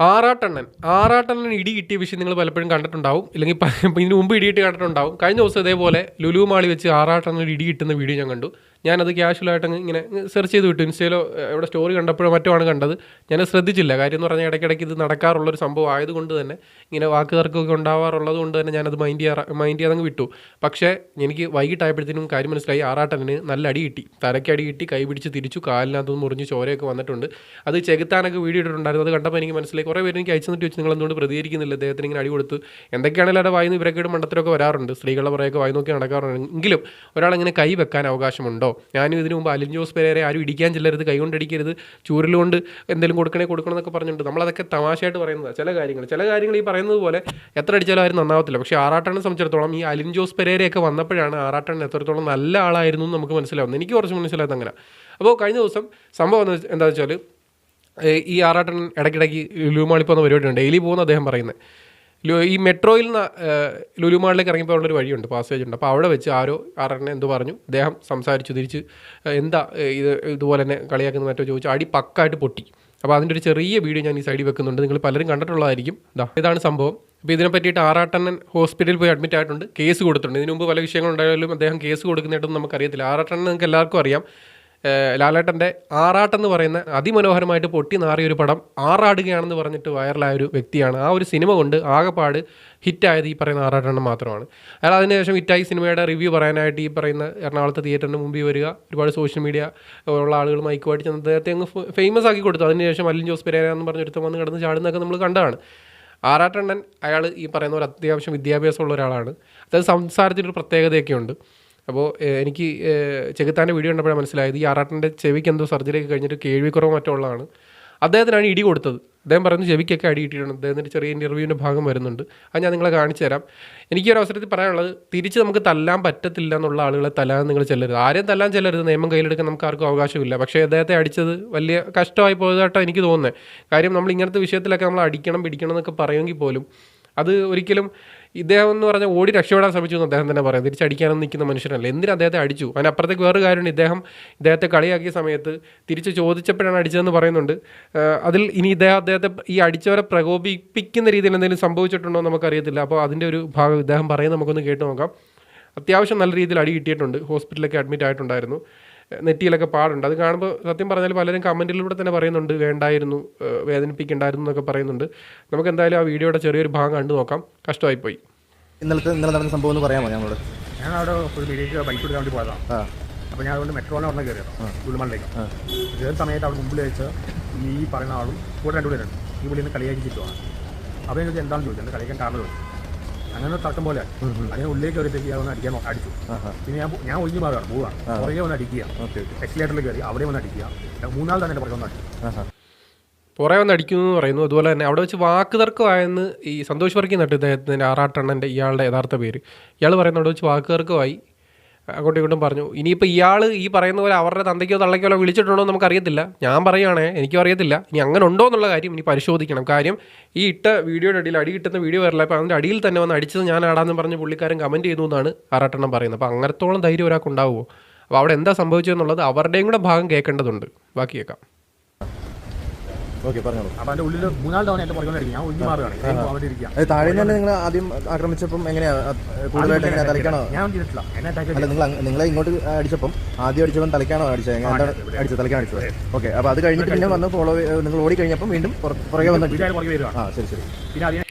ആറാട്ടണ്ണൻ. ആറാട്ടണ്ണൻ ഇടി കിട്ടിയ വിഷയം നിങ്ങൾ പലപ്പോഴും കണ്ടിട്ടുണ്ടാവും. ഇല്ലെങ്കിൽ ഇതിനു മുമ്പ് ഇടി കിട്ടി കണ്ടിട്ടുണ്ടാവും. കഴിഞ്ഞ ദിവസം ഇതേപോലെ ലുലു മാളി വെച്ച് ആറാട്ടണ്ണൻ ഇടി കിട്ടുന്ന വീഡിയോ ഞാൻ കണ്ടു. ഞാനത് ക്യാഷ്വലായിട്ട് ഇങ്ങനെ സെർച്ച് ചെയ്ത് വിട്ടു. ഇൻസ്റ്റയിലോ എവിടെ സ്റ്റോറി കണ്ടപ്പോഴോ മറ്റോ ആണ് കണ്ടത്. ഞാൻ ശ്രദ്ധിച്ചില്ല. കാര്യം എന്ന് പറഞ്ഞാൽ ഇടയ്ക്കിടയ്ക്ക് ഇത് നടക്കാറുള്ളൊരു സംഭവം ആയതുകൊണ്ട് തന്നെ ഇങ്ങനെ വാക്ക് തർക്കമൊക്കെ ഉണ്ടാവാറുള്ളത് കൊണ്ട് തന്നെ ഞാനത് മൈൻഡ് ചെയ്യാറ് മൈൻഡ് ചെയ്യാതങ്ങ് വിട്ടു. പക്ഷേ എനിക്ക് വൈകിട്ടായപ്പോഴത്തേനും കാര്യം മനസ്സിലായി. ആറാട്ടണ്ണന് നല്ല അടി കിട്ടി. തലയ്ക്ക് അടി കിട്ടി കൈ പിടിച്ച് തിരിച്ചു കാലിനകത്ത് മുറിഞ്ഞ് ചോരയൊക്കെ വന്നിട്ടുണ്ട്. അത് ചെകുത്താനൊക്കെ വീഡിയോ ഇട്ടിട്ടുണ്ടായിരുന്നു. അത് കണ്ടപ്പോൾ എനിക്ക് മനസ്സിലായി. കുറേ പേര് എനിക്ക് അയച്ചു തന്നിട്ട് വെച്ച് നിങ്ങൾ എന്തുകൊണ്ട് പ്രതികരിക്കുന്നില്ല? അദ്ദേഹത്തിന് ഇങ്ങനെ അടി കൊടുത്ത്. എന്തൊക്കെയാണെങ്കിലും അവിടെ വായിന്ന് ഇവരൊക്കെ മണ്ടത്തിലൊക്കെ വരാറുണ്ട്. സ്ത്രീകളുടെ പുറകെ വായി നോക്കി നടക്കാറുണ്ട്. എങ്കിലും ഒരാളിങ്ങനെ കൈ വെക്കാൻ അവകാശമുണ്ടോ? ഞാനും ഇതിനു മുമ്പ് അലിൻ ജോസ് പെരേരെ ആരും ഇടിക്കാൻ ചെല്ലരുത് കൈകൊണ്ടടിക്കരുത് ചൂരലുകൊണ്ട് എന്തെങ്കിലും കൊടുക്കണേ കൊടുക്കണം എന്നൊക്കെ പറഞ്ഞിട്ടുണ്ട്. നമ്മളതൊക്കെ തമാശയായിട്ട് പറയുന്നതാണ് ചില കാര്യങ്ങൾ ചില കാര്യങ്ങൾ ഈ പറയുന്നത് പോലെ എത്ര അടിച്ചാലും ആരും നന്നാവത്തില്ല. പക്ഷേ ആറാട്ടണെ സംബന്ധിച്ചിടത്തോളം ഈ അലിൻ ജോസ് പെരേരയൊക്കെ വന്നപ്പോഴാണ് ആറാട്ടണ്ണൻ എത്രത്തോളം നല്ല ആളായിരുന്നു എന്ന് നമുക്ക് മനസ്സിലാവുന്നത്. എനിക്ക് കുറച്ച് മനസ്സിലായത് അങ്ങനെ അപ്പോൾ കഴിഞ്ഞ ദിവസം സംഭവം എന്ന് എന്താണെന്ന് വെച്ചാൽ ഈ ആറാട്ടൻ ഇടയ്ക്കിടയ്ക്ക് ലൂമാളിപ്പോൾ പരിപാടി പരിപാടിയുണ്ട്. ഡെയിലി പോകുന്ന അദ്ദേഹം പറയുന്നത്. ഈ മെട്രോയിൽ നിന്ന് ലുലുമാളിലേക്ക് ഇറങ്ങിപ്പോൾ ഉള്ളൊരു വഴിയുണ്ട് പാസേജ് ഉണ്ട് അപ്പോൾ അവിടെ വെച്ച് ആരോ ആറെണ്ണ എന്ത് പറഞ്ഞു? അദ്ദേഹം സംസാരിച്ചു തിരിച്ച് എന്താ ഇത് ഇതുപോലെ തന്നെ കളിയാക്കുന്ന മറ്റോ ചോദിച്ചു. അടി പക്കായിട്ട് പൊട്ടി. അപ്പോൾ അതിന്റെ ഒരു ചെറിയ വീഡിയോ ഞാൻ ഈ സൈഡിൽ വെക്കുന്നുണ്ട്. നിങ്ങൾ പലരും കണ്ടിട്ടുള്ളതായിരിക്കും. ഇതാ ഇതാണ് സംഭവം. അപ്പോൾ ഇതിനെ പറ്റിയിട്ട് ആറാട്ടണ്ണൻ ഹോസ്പിറ്റലിൽ പോയി അഡ്മിറ്റ് ആയിട്ടുണ്ട്. കേസ് കൊടുത്തിട്ടുണ്ട്. ഇതിനുമുമ്പ് പല വിഷയങ്ങളുണ്ടായാലും അദ്ദേഹം കേസ് കൊടുക്കുന്നതായിട്ടൊന്നും നമുക്കറിയത്തില്ല. ആറാട്ടണ്ണൻ നിങ്ങൾക്ക് എല്ലാവർക്കും അറിയാം. ലാലേട്ടന്റെ ആറാട്ടെന്ന് പറയുന്ന അതിമനോഹരമായിട്ട് പൊട്ടി നാറിയ ഒരു പടം ആറാടുകയാണെന്ന് പറഞ്ഞിട്ട് വൈറലായ ഒരു വ്യക്തിയാണ്. ആ ഒരു സിനിമ കൊണ്ട് ആകെപ്പാട് ഹിറ്റായത് ഈ പറയുന്ന ആറാട്ടെണ്ണം മാത്രമാണ്. അയാൾ അതിനുശേഷം ഹിറ്റായി സിനിമയുടെ റിവ്യൂ പറയാനായിട്ട് ഈ പറയുന്ന എറണാകുളത്തെ തിയേറ്ററിന് മുമ്പിൽ വരിക ഒരുപാട് സോഷ്യൽ മീഡിയ ഉള്ള ആളുകൾ മൈക്കുമായിട്ട് ചെന്ന് അദ്ദേഹത്തെ അങ്ങ് ഫേമസ് ആക്കി കൊടുത്തു. അതിനുശേഷം അല്ലിൻ ജോസ് പെരേര എന്ന് പറഞ്ഞൊരുത്തം വന്ന് കിടന്ന് ചാടുന്നൊക്കെ നമ്മൾ കണ്ടതാണ്. ആറാട്ടെണ്ണൻ അയാൾ ഈ പറയുന്ന ഒരു അത്യാവശ്യം വിദ്യാഭ്യാസമുള്ള ഒരാളാണ്. അതായത് സംസാരത്തിനൊരു പ്രത്യേകതയൊക്കെ ഉണ്ട് അപ്പോൾ എനിക്ക് ചെകുത്താന്റെ വീഡിയോ കണ്ടപ്പോഴാണ് മനസ്സിലായത് ഈ ആറാട്ടന്റെ ചെവിക്ക് എന്തോ സർജറി ഒക്കെ കഴിഞ്ഞിട്ട് കേൾവിക്കുറവ് മറ്റോ ഉള്ളതാണ് അദ്ദേഹത്തിനാണ് ഇടി കൊടുത്തത്. അദ്ദേഹം പറയുന്നത് ചെവിക്കൊക്കെ അടി കിട്ടിയിട്ടുണ്ട്. അദ്ദേഹത്തിന്റെ ചെറിയ ഇന്റർവ്യൂവിന്റെ ഭാഗം വരുന്നുണ്ട്. അത് ഞാൻ നിങ്ങളെ കാണിച്ചു തരാം. എനിക്ക് ഒരു അവസരത്തിൽ പറയാനുള്ളത് തിരിച്ച് നമുക്ക് തല്ലാൻ പറ്റത്തില്ല എന്നുള്ള ആളുകളെ തല്ലാൻ നിങ്ങൾ ചെല്ലരുത്. ആരെയും തല്ലാൻ ചെല്ലരുത്. നിയമം കയ്യിലെടുക്കാൻ നമുക്ക് ആർക്കും അവകാശമില്ല. പക്ഷേ അദ്ദേഹത്തെ അടിച്ചത് വലിയ കഷ്ടമായി പോയതായിട്ടാണ് എനിക്ക് തോന്നുന്നത്. കാര്യം നമ്മൾ ഇങ്ങനത്തെ വിഷയത്തിലൊക്കെ നമ്മൾ അടിക്കണം പിടിക്കണം എന്നൊക്കെ പറയുമെങ്കിൽ പോലും അത് ഒരിക്കലും ഇദ്ദേഹം എന്ന് പറഞ്ഞാൽ ഓടി രക്ഷപ്പെടാൻ ശ്രമിച്ചു എന്ന് അദ്ദേഹം തന്നെ പറയാം. തിരിച്ചടിക്കാനൊന്നും നിൽക്കുന്ന മനുഷ്യനല്ല. എന്തിനും അദ്ദേഹത്തെ അടിച്ചു? അതിനപ്പുറത്തേക്ക് വേറൊരു കാര്യമുണ്ട്. ഇദ്ദേഹം ഇദ്ദേഹത്തെ കളിയാക്കിയ സമയത്ത് തിരിച്ച് ചോദിച്ചപ്പോഴാണ് അടിച്ചതെന്ന് പറയുന്നുണ്ട്. അതിൽ ഇനി ഇദ്ദേഹം അദ്ദേഹത്തെ ഈ അടിച്ചവരെ പ്രകോപിപ്പിക്കുന്ന രീതിയിൽ എന്തെങ്കിലും സംഭവിച്ചിട്ടുണ്ടോ നമുക്കറിയത്തില്ല. അപ്പോൾ അതിന്റെ ഒരു ഭാഗം ഇദ്ദേഹം പറയുന്നത് നമുക്കൊന്ന് കേട്ട് നോക്കാം. അത്യാവശ്യം നല്ല രീതിയിൽ അടി കിട്ടിയിട്ടുണ്ട്. ഹോസ്പിറ്റലിലൊക്കെ അഡ്മിറ്റ് ആയിട്ടുണ്ടായിരുന്നു. നെറ്റിയിലൊക്കെ പാടുണ്ട്. അത് കാണുമ്പോൾ സത്യം പറഞ്ഞാൽ പലരും കമന്റിലൂടെ തന്നെ പറയുന്നുണ്ട് വേണ്ടായിരുന്നു വേദനിപ്പിക്കണ്ടായിരുന്നു എന്നൊക്കെ പറയുന്നുണ്ട്. നമുക്ക് എന്തായാലും ആ വീഡിയോയുടെ ചെറിയൊരു ഭാഗം കണ്ടു നോക്കാം. കഷ്ടമായിപ്പോയി. ഇന്നലത്തെ ഇന്നലെ നടന്ന സംഭവം എന്ന് പറയാമോ ഞങ്ങളോട് ഞാൻ അവിടെ ഒരു മീഡിയക്ക് ബൈക്ക് എടുക്കാൻ വേണ്ടി പോയതാണ് അപ്പോൾ ഞാൻ അതുകൊണ്ട് മെട്രോനെ ഉടനെ കയറിയത് ഉൾമണിലേക്ക് കയറുന്ന സമയത്ത് അവിടെ മുമ്പിൽ വെച്ച് ഈ പറയുന്ന ആളും കൂടെ രണ്ടുപേരുണ്ട്. ഈ പുള്ളിനെ കളിയാക്കി ചുറ്റുമാണ് അപ്പോൾ എനിക്ക് എന്താണെന്ന് ചോദിച്ചത് കളിയാക്കാൻ കാരണം ചോദിച്ചു. അങ്ങനെ തട്ടം പോലെ. അതിന് ഉള്ളിലേക്ക് കയറിയത്തേക്ക് അതൊന്ന് അടിക്കാൻ നോക്കാം അടിച്ചു. പിന്നെ ഞാൻ ഞാൻ ഒഴിഞ്ഞു മാറുകയാണ് പോവുകയാണ് പുറകെ വന്ന് അടിക്കുക. എക്സിലേറ്ററിലേക്ക് എക്സിലേറ്ററിൽ കയറി അവിടെ വന്ന് അടിക്കുക. മൂന്നാൾ തന്നെ പറഞ്ഞു പുറകെ പുറേ പുറകെ വന്ന് അടിക്കുന്നു എന്ന് പറയുന്നു. അതുപോലെ തന്നെ അവിടെ വെച്ച് വാക്ക് തർക്കമായെന്ന് ഈ സന്തോഷ് വർക്കി നട്ട് ഇദ്ദേഹത്തിന്റെ ആറാട്ടെണ്ണന്റെ ഇയാളുടെ യഥാർത്ഥ പേര്. ഇയാൾ പറയുന്ന അവിടെ വെച്ച് വാക്ക് തർക്കമായി. അങ്ങോട്ടും ഇങ്ങോട്ടും പറഞ്ഞു. ഇനിയിപ്പോൾ ഇയാൾ ഈ പറയുന്ന പോലെ അവരുടെ തന്തയ്ക്കോ തള്ളയ്ക്കോ വിളിച്ചിട്ടുണ്ടോ എന്ന് നമുക്കറിയത്തില്ല ഞാൻ പറയുകയാണേ എനിക്കും അറിയത്തില്ല. ഇനി അങ്ങനെ ഉണ്ടോ എന്നുള്ള കാര്യം ഇനി പരിശോധിക്കണം. കാര്യം ഈ ഇട്ട വീഡിയോയുടെ അടിയിൽ അടി കിട്ടുന്ന വീഡിയോ വരില്ല അപ്പോൾ അതിന്റെ അടിയിൽ തന്നെ വന്ന് അടിച്ചത് ഞാൻ ആടാന്ന് പറഞ്ഞ് പുള്ളിക്കാരൻ കമന്റ് ചെയ്തു എന്നാണ് ആറാട്ടെണ്ണം പറയുന്നത്. അപ്പോൾ അങ്ങനത്തോളം ധൈര്യം ഒരാൾക്ക് ഉണ്ടാവുമോ അപ്പോൾ അവിടെ എന്താ സംഭവിച്ചതെന്നുള്ളത് അവരുടെയും കൂടെ ഭാഗം കേൾക്കേണ്ടതുണ്ട്. ബാക്കി കേൾക്കാം. ഓക്കെ പറഞ്ഞോളൂ. അപ്പോൾ അതിന്റെ ഉള്ളിൽ മൂന്നാൽ തവണ എന്റെ പുറകെ ഞാൻ ഒഴിഞ്ഞു മാറുകയാണ്. അവിടെ ഇരിക്കുക. അത് താഴെ നിന്ന് നിങ്ങൾ ആദ്യം ആക്രമിച്ചപ്പം കൂടുതലായിട്ട് എങ്ങനെയാ തലയ്ക്കാണോ? ഞാൻ ചെയ്തിട്ടില്ല. എന്നെ അറ്റാക്ക് അല്ല നിങ്ങൾ നിങ്ങളെ ഇങ്ങോട്ട് അടിച്ചപ്പം ആദ്യം അടിച്ചപ്പം തലയ്ക്കാണോ അടിച്ചത്? എങ്ങനെ എന്താണ് അടിച്ചത്? തലയ്ക്കാണ് അടിച്ചത്? ഓക്കെ അപ്പോൾ അത് കഴിഞ്ഞിട്ട് പിന്നെ വന്ന് ഫോളോ നിങ്ങൾ ഓടി കഴിഞ്ഞപ്പം വീണ്ടും പുറ- പുറകെ വന്ന് അടിച്ചു. വീട്ടുകാർ ആ ശരി ശരി. പിന്നെ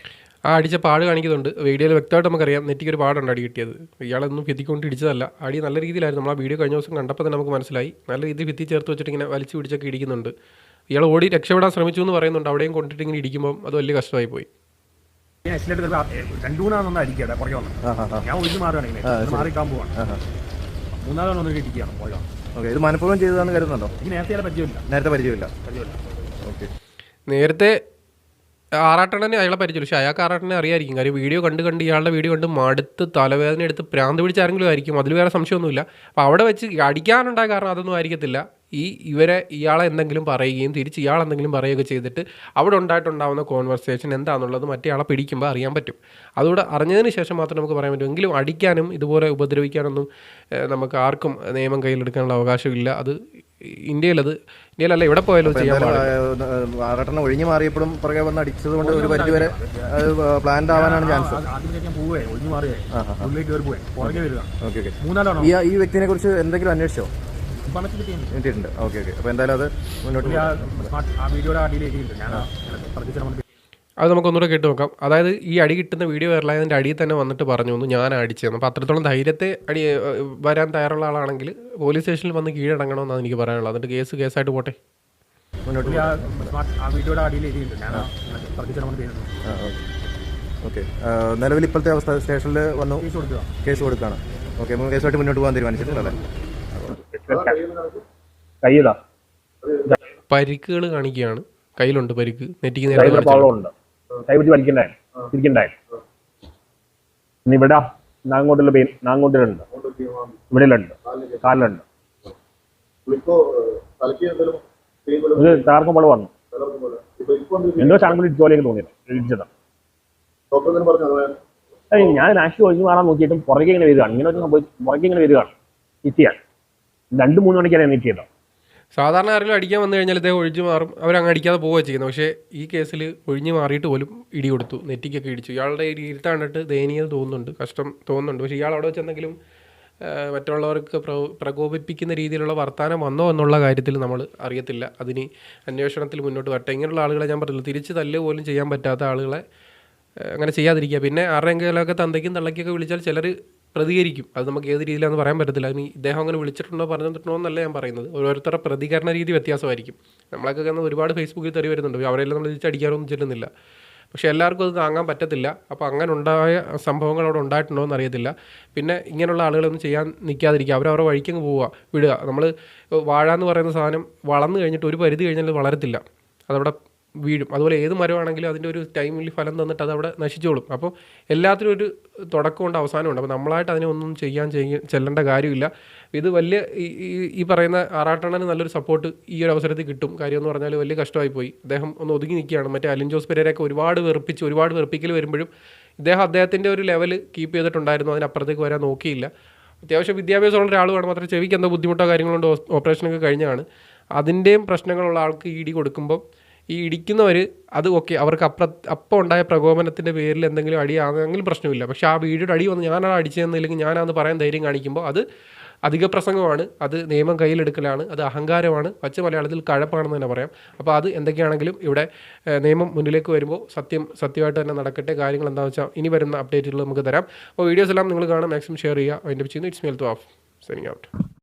ആ അടിച്ച പാട് കാണിക്കുന്നുണ്ട്. വീഡിയോയിൽ വ്യക്തമായിട്ട് നമുക്കറിയാം. നെറ്റിക്ക് ഒരു പാടുണ്ട് അടി കിട്ടിയത്. ഇയാളൊന്നും ഭിത്തിക്കൊണ്ട് ഇടിച്ചതല്ല. അടി നല്ല രീതിയിലായിരുന്നു. നമ്മൾ ആ വീഡിയോ കഴിഞ്ഞ ദിവസം കണ്ടപ്പോൾ തന്നെ നമുക്ക് മനസ്സിലായി. നല്ല രീതിയിൽ ഭിത്തി ചേർത്ത് വെച്ചിട്ട് ഇങ്ങനെ വലിച്ചു പിടിച്ചൊക്കെ ഇടിക്കുന്നുണ്ട്. ഇയാൾ ഓടി രക്ഷപ്പെടാൻ ശ്രമിച്ചു എന്ന് പറയുന്നുണ്ട്. അവിടെയും കൊണ്ടിട്ട് ഇങ്ങനെ ഇടിക്കുമ്പോൾ അത് വലിയ കഷ്ടമായി പോയി. ഞാൻ പുറകെ വന്ന്. ഇടിക്കുകയാണ് പുറകെ ഓക്കെ ഇത് മനഃപൂർവം കരുതുന്നുണ്ടോ? നേരത്തെ പരിചയമില്ല. നേരത്തെ പരിചയമില്ല. പരിചയമില്ല. ഓക്കെ. നേരത്തെ ആറാട്ടണനെ അയാളെ പരിചയം പക്ഷേ അയാൾക്ക് ആറാട്ടനെ അറിയായിരിക്കും. കാര്യം വീഡിയോ കണ്ട് കണ്ട് ഇയാളുടെ വീഡിയോ കണ്ട് മടുത്ത് തലവേദന എടുത്ത് പ്രാന്ത് പിടിച്ചാരെങ്കിലും ആയിരിക്കും. അതിൽ വേറെ സംശയമൊന്നുമില്ല. അപ്പോൾ അവിടെ വെച്ച് അടിക്കാനുണ്ടായ കാരണം അതൊന്നും ആയിരിക്കത്തില്ല. ഈ ഇവരെ ഇയാളെ എന്തെങ്കിലും പറയുകയും തിരിച്ച് ഇയാൾ എന്തെങ്കിലും പറയുകയൊക്കെ ചെയ്തിട്ട് അവിടെ ഉണ്ടായിട്ടുണ്ടാവുന്ന കോൺവെർസേഷൻ എന്താണെന്നുള്ളത് മറ്റേയാളെ പിടിക്കുമ്പോൾ അറിയാൻ പറ്റും. അതുകൂടെ അറിഞ്ഞതിന് ശേഷം മാത്രമേ നമുക്ക് പറയാൻ പറ്റൂ. എങ്കിലും അടിക്കാനും ഇതുപോലെ ഉപദ്രവിക്കാനൊന്നും നമുക്ക് ആർക്കും നിയമം കയ്യിലെടുക്കാനുള്ള അവകാശമില്ല. അത് ഇന്ത്യയിലത് ഇന്ത്യയിലല്ല എവിടെ പോയാലും ചെയ്യാൻ ഒഴിഞ്ഞു മാറിയപ്പോഴും പുറകെ വന്ന് അടിച്ചത് കൊണ്ട് ഒരു പരിധി വരെ പ്ലാന്റ് ആവാനാണ് ചാൻസ് ഈ വ്യക്തിനെ കുറിച്ച് എന്തെങ്കിലും അന്വേഷിച്ചോ? പണത്തിൽ കിട്ടിയിട്ടുണ്ട്. കിട്ടിയിട്ടുണ്ട്. Okay okay. അപ്പോൾ എന്തായാലും അത് മുന്നോട്ട് ആ സ്മാർട്ട് ആ വീഡിയോയുടെ അടിയിൽ എഴുതിയിട്ടുണ്ട്. ഞാൻ അത് നമുക്കൊന്നുകൂടെ കേട്ട് നോക്കാം. അതായത് ഈ അടി കിട്ടുന്ന വീഡിയോ വരലായതിന്റെ അടിയിൽ തന്നെ വന്നിട്ട് പറഞ്ഞു ഒന്ന് ഞാൻ അടിച്ചതെന്ന് അപ്പോൾ അത്രത്തോളം ധൈര്യത്തെ അടി വരാൻ തയ്യാറുള്ള ആളാണെങ്കിൽ പോലീസ് സ്റ്റേഷനിൽ വന്ന് കീഴടങ്ങണമെന്നാണ് എനിക്ക് പറയാനുള്ളത്. എന്നിട്ട് കേസ് കേസായിട്ട് പോട്ടെ. മുന്നോട്ട് ആ സ്മാർട്ട് ആ വീഡിയോയുടെ അടിയിൽ എഴുതിയിട്ടുണ്ട്. ഞാൻ ഓക്കെ. നിലവിൽ ഇപ്പോഴത്തെ അവസ്ഥ സ്റ്റേഷനിൽ വന്നു കേസ് കൊടുക്കുകയാണ്. ഓക്കെ നമുക്ക് കേസുമായിട്ട് മുന്നോട്ട് പോകാൻ തീരുമാനിച്ചിട്ടുണ്ടല്ലേ? കയ്യിലാ പരിക്കുകൾ കാണിക്കുകയാണ്. കയ്യിലുണ്ട് പരിക്ക്. നെറ്റിക്ക് നേരെ ഇനി ഇവിടെ നാങ്ങോട്ടിലെ പെയിൻ നാങ്ങോട്ടിലുണ്ട്. ഇവിടെയിലുണ്ട് കാലിലുണ്ട്. ഇത് താർക്കുമ്പോൾ വന്നു. എന്തോ ചാണകം തോന്നിയത്. ഇടിച്ചത്. ഞാൻ നാശി ഒഴിഞ്ഞു മാറാൻ നോക്കിയിട്ടും പുറകെ ഇങ്ങനെ വരികയാണ്. ഇങ്ങനെ പുറകെ ഇങ്ങനെ വരികയാണ്. നിത്യാൻ രണ്ട് മൂന്ന് മണിക്കാണ് എണീറ്റ് സാധാരണ ആരെങ്കിലും അടിക്കാൻ വന്നു കഴിഞ്ഞാൽ ഇദ്ദേഹം ഒഴിഞ്ഞു മാറും. അവരങ്ങ് അടിക്കാതെ പോവുക ചെയ്യുന്നത്. പക്ഷേ ഈ കേസിൽ ഒഴിഞ്ഞു മാറിയിട്ട് പോലും ഇടി കൊടുത്തു. നെറ്റിക്കൊക്കെ ഇടിച്ചു. ഇയാളുടെ ഇരുത്ത കണ്ടിട്ട് ദയനീയത തോന്നുന്നുണ്ട്. കഷ്ടം തോന്നുന്നുണ്ട്. പക്ഷേ ഇയാൾ അവിടെ വെച്ചെന്തെങ്കിലും മറ്റുള്ളവർക്ക് പ്രകോപിപ്പിക്കുന്ന രീതിയിലുള്ള വർത്തമാനം വന്നോ എന്നുള്ള കാര്യത്തിൽ നമ്മൾ അറിയത്തില്ല. അതിന് അന്വേഷണത്തിൽ മുന്നോട്ട് വരട്ടെ. ഇങ്ങനെയുള്ള ആളുകളെ ഞാൻ പറഞ്ഞില്ല തിരിച്ച് തല്ല് പോലും ചെയ്യാൻ പറ്റാത്ത ആളുകളെ അങ്ങനെ ചെയ്യാതിരിക്കുക. പിന്നെ ആരുടെയെങ്കിലൊക്കെ തന്തയ്ക്കും തള്ളയ്ക്കൊക്കെ വിളിച്ചാൽ ചിലർ പ്രതികരിക്കും. അത് നമുക്ക് ഏത് രീതിയിലാണെന്ന് പറയാൻ പറ്റത്തില്ല. ഇനി ഇദ്ദേഹം അങ്ങനെ വിളിച്ചിട്ടുണ്ടോ പറഞ്ഞിട്ടുണ്ടോ എന്നല്ല ഞാൻ പറയുന്നത്. ഓരോരുത്തരുടെ പ്രതികരണ രീതി വ്യത്യാസമായിരിക്കും. നമ്മളൊക്കെ കാരണം ഒരുപാട് ഫേസ്ബുക്കിൽ തെറി വരുന്നുണ്ട്. അവരെല്ലാം നമ്മൾ തിരിച്ചടിക്കാറൊന്നും ചെല്ലുന്നില്ല. പക്ഷേ എല്ലാവർക്കും അത് താങ്ങാൻ പറ്റത്തില്ല. അപ്പോൾ അങ്ങനെ ഉണ്ടായ സംഭവങ്ങൾ അവിടെ ഉണ്ടായിട്ടുണ്ടോ എന്ന് അറിയത്തില്ല പിന്നെ ഇങ്ങനെയുള്ള ആളുകളൊന്നും ചെയ്യാൻ നിൽക്കാതിരിക്കുക. അവരവരുടെ വഴിക്കങ്ങ് പോവുക വിടുക. നമ്മൾ വാഴ എന്ന് പറയുന്ന സാധനം വളർന്നു കഴിഞ്ഞിട്ട് ഒരു പരിധി കഴിഞ്ഞാൽ വളരത്തില്ല. അതവിടെ വീഴും. അതുപോലെ ഏത് മരമാണെങ്കിലും അതിന്റെ ഒരു ടൈമിൽ ഫലം തന്നിട്ട് അത് അവിടെ നശിച്ചോളും. അപ്പോൾ എല്ലാത്തിനും ഒരു തുടക്കമുണ്ട് അവസാനമുണ്ട്. അപ്പോൾ നമ്മളായിട്ട് അതിനെ ഒന്നും ചെയ്യാൻ ചെയ്യ ചെല്ലേണ്ട കാര്യമില്ല. ഇത് വലിയ ഈ പറയുന്ന ആറാട്ടണ്ണന് നല്ലൊരു സപ്പോർട്ട് ഈ ഒരു അവസരത്തിൽ കിട്ടും. കാര്യം എന്ന് പറഞ്ഞാൽ വലിയ കഷ്ടമായി പോയി. അദ്ദേഹം ഒന്ന് ഒതുങ്ങി നിൽക്കുകയാണ്. മറ്റേ അലിൻ ജോസ് പെരേരയൊക്കെ ഒരുപാട് വെറുപ്പിച്ച് ഒരുപാട് വെറുപ്പിക്കൽ വരുമ്പോഴും ഇദ്ദേഹം അദ്ദേഹത്തിന്റെ ഒരു ലെവൽ കീപ്പ് ചെയ്തിട്ടുണ്ടായിരുന്നു. അതിനപ്പുറത്തേക്ക് വരാൻ നോക്കിയില്ല. അത്യാവശ്യം വിദ്യാഭ്യാസമുള്ള ഒരാളുമാണ് മാത്രം ചെവിക്ക് എന്തോ ബുദ്ധിമുട്ടോ കാര്യങ്ങളുണ്ടോ ഓപ്പറേഷനൊക്കെ കഴിഞ്ഞാണ് അതിന്റെയും പ്രശ്നങ്ങളുള്ള ആൾക്ക് ഇ ഡി കൊടുക്കുമ്പോൾ ഈ ഇടിക്കുന്നവർ അത് ഓക്കെ അവർക്ക് അപ്പ അപ്പം ഉണ്ടായ പ്രകോപനത്തിന്റെ പേരിൽ എന്തെങ്കിലും അടി അങ്ങനെ പ്രശ്നമില്ല. പക്ഷേ ആ വീടിയുടെ അടി വന്ന് ഞാനാണ് അടിച്ചതെന്നില്ലെങ്കിൽ ഞാനാന്ന് പറയാൻ ധൈര്യം കാണിക്കുമ്പോൾ അത് അധിക പ്രസംഗമാണ് അത് നിയമം കയ്യിലെടുക്കലാണ് അത് അഹങ്കാരമാണ് പച്ച മലയാളത്തിൽ കഴപ്പാണെന്ന് തന്നെ പറയാം. അപ്പോൾ അത് എന്തൊക്കെയാണെങ്കിലും ഇവിടെ നിയമം മുന്നിലേക്ക് വരുമ്പോൾ സത്യം സത്യമായിട്ട് തന്നെ നടക്കട്ടെ. കാര്യങ്ങൾ എന്താണെന്ന് വെച്ചാൽ ഇനി വരുന്ന അപ്ഡേറ്റുകൾ നമുക്ക് തരാം. അപ്പോൾ വീഡിയോസ് എല്ലാം നിങ്ങൾ കാണാം മാക്സിമം ഷെയർ ചെയ്യുക. അതിന്റെ ചെയ്യുന്നു ഇറ്റ്സ് മെൽ ടു ഓഫ് സെനിങ് ഔട്ട്